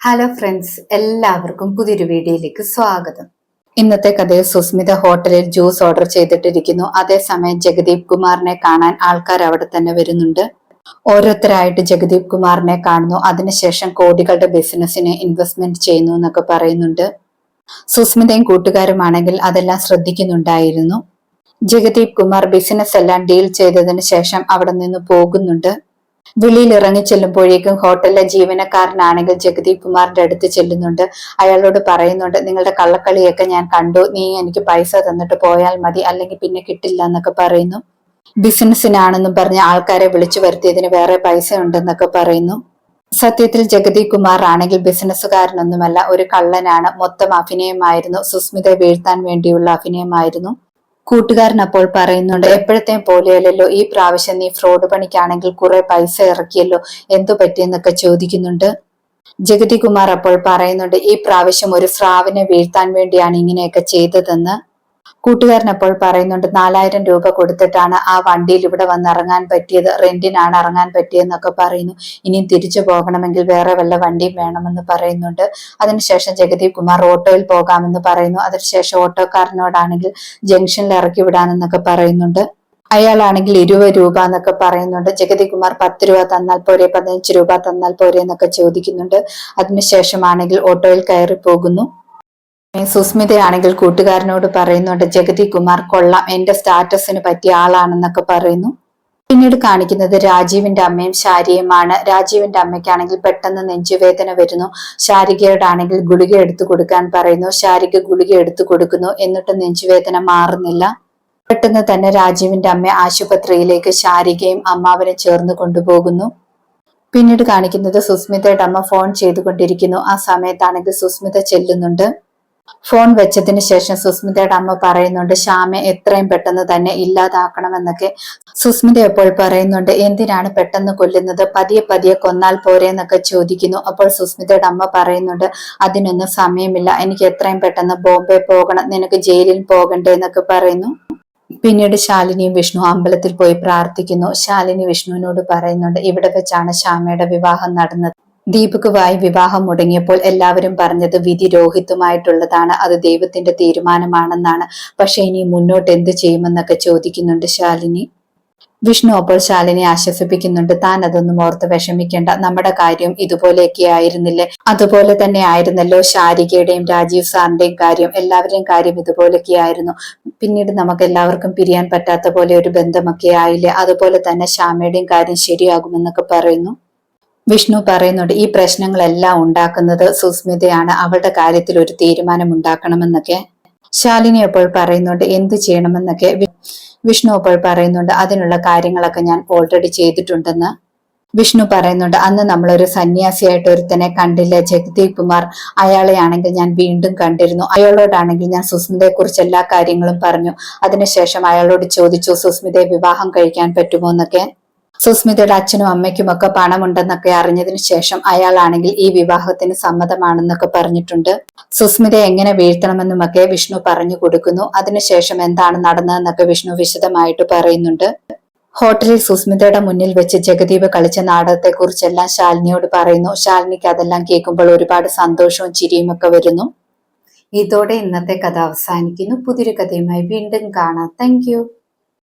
Hello friends എല്ലാവർക്കും പുതിയൊരു വീഡിയോയിലേക്ക് സ്വാഗതം. ഇന്നത്തെ കഥയിൽ സുസ്മിത ഹോട്ടലിൽ ജ്യൂസ് ഓർഡർ ചെയ്തിട്ടിരിക്കുന്നു. അതേസമയം ജഗദീപ് കുമാറിനെ കാണാൻ ആൾക്കാർ അവിടെ തന്നെ വരുന്നുണ്ട്. ഓരോരുത്തരായിട്ട് ജഗദീപ് കുമാറിനെ കാണുന്നു. അതിനുശേഷം കോടികളുടെ ബിസിനസ്സിന് ഇൻവെസ്റ്റ്മെന്റ് ചെയ്യുന്നു എന്നൊക്കെ പറയുന്നുണ്ട്. സുസ്മിതയും കൂട്ടുകാരുമാണെങ്കിൽ അതെല്ലാം ശ്രദ്ധിക്കുന്നുണ്ടായിരുന്നു. ജഗദീപ് കുമാർ ബിസിനസ് എല്ലാം ഡീൽ ചെയ്തതിന് ശേഷം അവിടെ നിന്ന് പോകുന്നുണ്ട്. വെളിയിൽ ഇറങ്ങി ചെല്ലുമ്പോഴേക്കും ഹോട്ടലിലെ ജീവനക്കാരനാണെങ്കിൽ ജഗദീപ് കുമാറിന്റെ അടുത്ത് ചെല്ലുന്നുണ്ട്. അയാളോട് പറയുന്നുണ്ട് നിങ്ങളുടെ കള്ളക്കളിയൊക്കെ ഞാൻ കണ്ടു. നീ എനിക്ക് പൈസ തന്നിട്ട് പോയാൽ മതി. അല്ലെങ്കിൽ പിന്നെ കിട്ടില്ല എന്നൊക്കെ പറയുന്നു. ബിസിനസ്സിനാണെന്നും പറഞ്ഞ് ആൾക്കാരെ വിളിച്ചു വരുത്തിയതിന് വേറെ പൈസ ഉണ്ടെന്നൊക്കെ പറയുന്നു. സത്യത്തിൽ ജഗദീപ് കുമാർ ആണെങ്കിൽ ബിസിനസ്സുകാരനൊന്നുമല്ല. ഒരു കള്ളനാണ്. മൊത്തം അഭിനയമായിരുന്നു. സുസ്മിത വീഴ്ത്താൻ വേണ്ടിയുള്ള അഭിനയമായിരുന്നു. കൂട്ടുകാരൻ അപ്പോൾ പറയുന്നുണ്ട് എപ്പോഴത്തെ പോലെയല്ലല്ലോ ഈ പ്രാവശ്യം നീ ഫ്രോഡ് പണിക്കാണെങ്കിൽ കുറെ പൈസ ഇറക്കിയല്ലോ എന്തു പറ്റിയെന്നൊക്കെ ചോദിക്കുന്നുണ്ട്. ജഗതികുമാർ അപ്പോൾ പറയുന്നുണ്ട് ഈ പ്രാവശ്യം ഒരു സ്രാവിനെ വീഴ്ത്താൻ വേണ്ടിയാണ് ഇങ്ങനെയൊക്കെ ചെയ്തതെന്ന്. കൂട്ടുകാരൻ അപ്പോൾ പറയുന്നുണ്ട് നാലായിരം രൂപ കൊടുത്തിട്ടാണ് ആ വണ്ടിയിൽ ഇവിടെ വന്ന് ഇറങ്ങാൻ പറ്റിയത്. റെന്റിനാണ് ഇറങ്ങാൻ പറ്റിയതെന്നൊക്കെ പറയുന്നു. ഇനിയും തിരിച്ചു പോകണമെങ്കിൽ വേറെ വല്ല വണ്ടിയും വേണമെന്ന് പറയുന്നുണ്ട്. അതിനുശേഷം ജഗദീപ് കുമാർ ഓട്ടോയിൽ പോകാമെന്ന് പറയുന്നു. അതിനുശേഷം ഓട്ടോക്കാരനോടാണെങ്കിൽ ജംഗ്ഷനിൽ ഇറക്കി വിടാനെന്നൊക്കെ പറയുന്നുണ്ട്. അയാളാണെങ്കിൽ ഇരുപത് രൂപ എന്നൊക്കെ പറയുന്നുണ്ട്. ജഗതി കുമാർ പത്ത് രൂപ തന്നാൽ പോരെ പതിനഞ്ച് രൂപ തന്നാൽ പോരെ എന്നൊക്കെ ചോദിക്കുന്നുണ്ട്. അതിനുശേഷമാണെങ്കിൽ ഓട്ടോയിൽ കയറി പോകുന്നു സുസ്മിതയാണെങ്കിൽ കൂട്ടുകാരനോട് പറയുന്നുണ്ട് ജഗതി കുമാർ കൊള്ളാം. എന്റെ സ്റ്റാറ്റസിന് പറ്റിയ ആളാണെന്നൊക്കെ പറയുന്നു. പിന്നീട് കാണിക്കുന്നത് രാജീവിന്റെ അമ്മയും ശാരിയുമാണ്. രാജീവിന്റെ അമ്മയ്ക്കാണെങ്കിൽ പെട്ടെന്ന് നെഞ്ചുവേദന വരുന്നു. ശാരികയോടാണെങ്കിൽ ഗുളിക എടുത്തു കൊടുക്കാൻ പറയുന്നു. ശാരിക ഗുളിക എടുത്തു കൊടുക്കുന്നു. എന്നിട്ട് നെഞ്ചുവേദന മാറുന്നില്ല. പെട്ടെന്ന് തന്നെ രാജീവിന്റെ അമ്മ ആശുപത്രിയിലേക്ക് ശാരികയും അമ്മാവനെ ചേർന്ന് കൊണ്ടുപോകുന്നു. പിന്നീട് കാണിക്കുന്നത് സുസ്മിതയുടെ അമ്മ ഫോൺ ചെയ്തുകൊണ്ടിരിക്കുന്നു. ആ സമയത്താണെങ്കിൽ സുസ്മിത ചെല്ലുന്നുണ്ട്. ഫോൺ വെച്ചതിന് ശേഷം സുസ്മിതയുടെ അമ്മ പറയുന്നുണ്ട് ശ്യാമെ എത്രയും പെട്ടെന്ന് തന്നെ ഇല്ലാതാക്കണമെന്നൊക്കെ. സുസ്മിത എപ്പോൾ പറയുന്നുണ്ട് എന്തിനാണ് പെട്ടെന്ന് കൊല്ലുന്നത്? പതിയെ പതിയെ കൊന്നാൽ പോരെ എന്നൊക്കെ ചോദിക്കുന്നു. അപ്പോൾ സുസ്മിതയുടെ അമ്മ പറയുന്നുണ്ട് അതിനൊന്നും സമയമില്ല. എനിക്ക് എത്രയും പെട്ടെന്ന് ബോംബെ പോകണം. നിനക്ക് ജയിലിൽ പോകണ്ടേ എന്നൊക്കെ പറയുന്നു. പിന്നീട് ശാലിനിയും വിഷ്ണു അമ്പലത്തിൽ പോയി പ്രാർത്ഥിക്കുന്നു. ശാലിനി വിഷ്ണുവിനോട് പറയുന്നുണ്ട് ഇവിടെ വെച്ചാണ് ശ്യാമയുടെ വിവാഹം നടന്നത്. ദീപകുവായി വിവാഹം മുടങ്ങിയപ്പോൾ എല്ലാവരും പറഞ്ഞത് വിധി രോഹിത്തുമായിട്ടുള്ളതാണ് അത് ദൈവത്തിന്റെ തീരുമാനമാണെന്നാണ്. പക്ഷെ ഇനി മുന്നോട്ട് എന്ത് ചെയ്യുമെന്നൊക്കെ ചോദിക്കുന്നുണ്ട് ശാലിനി. വിഷ്ണു അപ്പോൾ ശാലിനെ ആശ്വസിപ്പിക്കുന്നുണ്ട്. താൻ അതൊന്നും ഓർത്ത് വിഷമിക്കേണ്ട. നമ്മുടെ കാര്യം ഇതുപോലെയൊക്കെ ആയിരുന്നില്ലേ? അതുപോലെ തന്നെ ആയിരുന്നല്ലോ ശാരികയുടെയും രാജീവ് സാറിന്റെയും കാര്യം. എല്ലാവരുടെയും കാര്യം ഇതുപോലെയൊക്കെ ആയിരുന്നു. പിന്നീട് നമുക്ക് എല്ലാവർക്കും പിരിയാൻ പറ്റാത്ത പോലെ ഒരു ബന്ധമൊക്കെ ആയില്ലേ? അതുപോലെ തന്നെ ശ്യാമയുടെയും കാര്യം ശരിയാകുമെന്നൊക്കെ പറയുന്നു. വിഷ്ണു പറയുന്നുണ്ട് ഈ പ്രശ്നങ്ങളെല്ലാം ഉണ്ടാക്കുന്നത് സുസ്മിതയാണ്. അവളുടെ കാര്യത്തിൽ ഒരു തീരുമാനം ഉണ്ടാക്കണമെന്നൊക്കെ ശാലിനി അപ്പോൾ പറയുന്നുണ്ട് എന്ത് ചെയ്യണമെന്നൊക്കെ? വിഷ്ണു അപ്പോൾ പറയുന്നുണ്ട് അതിനുള്ള കാര്യങ്ങളൊക്കെ ഞാൻ ഓൾറെഡി ചെയ്തിട്ടുണ്ടെന്ന്. വിഷ്ണു പറയുന്നുണ്ട് അന്ന് നമ്മളൊരു സന്യാസിയായിട്ട് ഒരുത്തനെ കണ്ടില്ല. ജഗദീപ് കുമാർ അയാളെ ആണെങ്കിൽ ഞാൻ വീണ്ടും കണ്ടിരുന്നു. അയാളോടാണെങ്കിൽ ഞാൻ സുസ്മിതയെ കുറിച്ച് എല്ലാ കാര്യങ്ങളും പറഞ്ഞു. അതിനുശേഷം അയാളോട് ചോദിച്ചു സുസ്മിതയെ വിവാഹം കഴിക്കാൻ പറ്റുമോ? എന്നൊക്കെ. സുസ്മിതയുടെ അച്ഛനും അമ്മയ്ക്കുമൊക്കെ പണമുണ്ടെന്നൊക്കെ അറിഞ്ഞതിന് ശേഷം അയാളാണെങ്കിൽ ഈ വിവാഹത്തിന് സമ്മതമാണെന്നൊക്കെ പറഞ്ഞിട്ടുണ്ട്. സുസ്മിത എങ്ങനെ വീഴ്ത്തണമെന്നുമൊക്കെ വിഷ്ണു പറഞ്ഞു കൊടുക്കുന്നു. അതിനുശേഷം എന്താണ് നടന്നതെന്നൊക്കെ വിഷ്ണു വിശദമായിട്ട് പറയുന്നുണ്ട്. ഹോട്ടലിൽ സുസ്മിതയുടെ മുന്നിൽ വെച്ച് ജഗദീപ് കളിച്ച നാടകത്തെ കുറിച്ചെല്ലാം ശാലിനിയോട് പറയുന്നു. ശാലിനിക്ക് അതെല്ലാം കേൾക്കുമ്പോൾ ഒരുപാട് സന്തോഷവും ചിരിയും ഒക്കെ വരുന്നു. ഇതോടെ ഇന്നത്തെ കഥ അവസാനിക്കുന്നു. പുതിയൊരു കഥയുമായി വീണ്ടും കാണാം. താങ്ക്